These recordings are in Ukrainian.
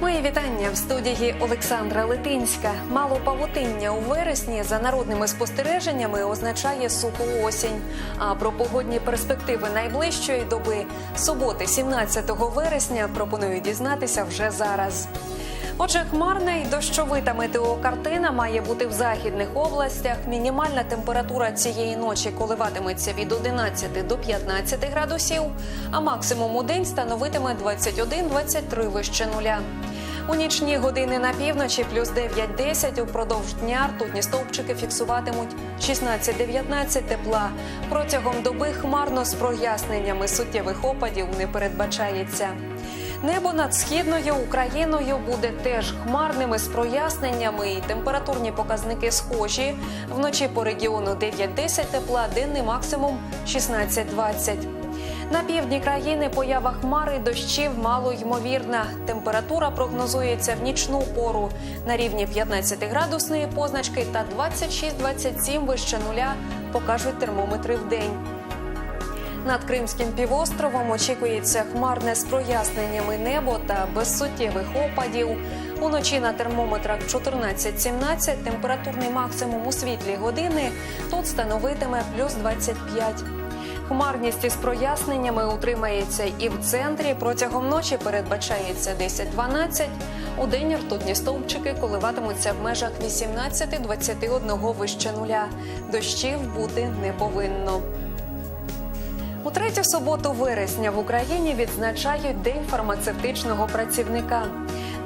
Мої вітання в студії Олександра Литинська. Мало павутиння у вересні за народними спостереженнями означає суху осінь. А про погодні перспективи найближчої доби суботи, 17 вересня, пропоную дізнатися вже зараз. Отже, хмарна і дощовита метеокартина має бути в західних областях. Мінімальна температура цієї ночі коливатиметься від 11 до 15 градусів, а максимум у день становитиме 21-23 вище нуля. У нічні години на півночі плюс 9-10 упродовж дня ртутні стовпчики фіксуватимуть 16-19 тепла. Протягом доби хмарно з проясненнями суттєвих опадів не передбачається. Небо над східною Україною буде теж хмарними з проясненнями і температурні показники схожі. Вночі по регіону 9-10 тепла, денний максимум 16-20. На півдні країни поява хмари дощів мало ймовірна. Температура прогнозується в нічну пору на рівні 15 градусної позначки та 26-27 вище нуля покажуть термометри в день. Над Кримським півостровом очікується хмарне з проясненнями небо та без суттєвих опадів. Уночі на термометрах 14-17 температурний максимум у світлі години тут становитиме плюс 25. Хмарність із проясненнями утримається і в центрі. Протягом ночі передбачається 10-12. У день ртутні стовпчики коливатимуться в межах 18-21 вище нуля. Дощів бути не повинно. Третю суботу вересня в Україні відзначають День фармацевтичного працівника.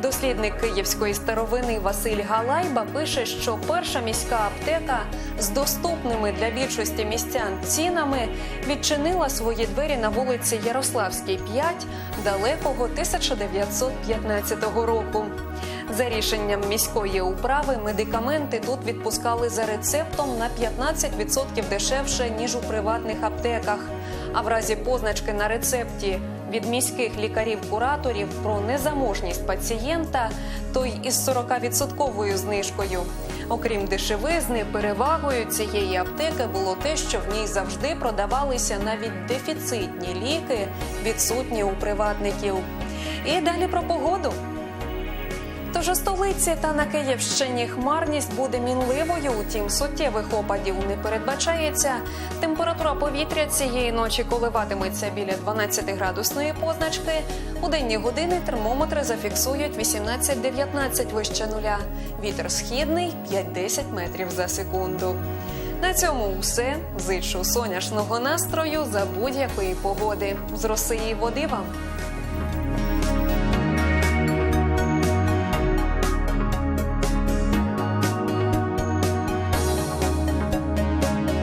Дослідник київської старовини Василь Галайба пише, що перша міська аптека з доступними для більшості містян цінами відчинила свої двері на вулиці Ярославській, 5 далекого 1915 року. За рішенням міської управи медикаменти тут відпускали за рецептом на 15% дешевше ніж у приватних аптеках. А в разі позначки на рецепті від міських лікарів-кураторів про незаможність пацієнта, то й із 40% знижкою. Окрім дешевизни, перевагою цієї аптеки було те, що в ній завжди продавалися навіть дефіцитні ліки, відсутні у приватників. І далі про погоду. У столиці та на Київщині хмарність буде мінливою, утім суттєвих опадів не передбачається. Температура повітря цієї ночі коливатиметься біля 12 градусної позначки. У денні години термометри зафіксують 18-19 вище нуля. Вітер східний 5-10 метрів за секунду. На цьому все. Зичу сонячного настрою за будь-якої погоди. З роси води вам.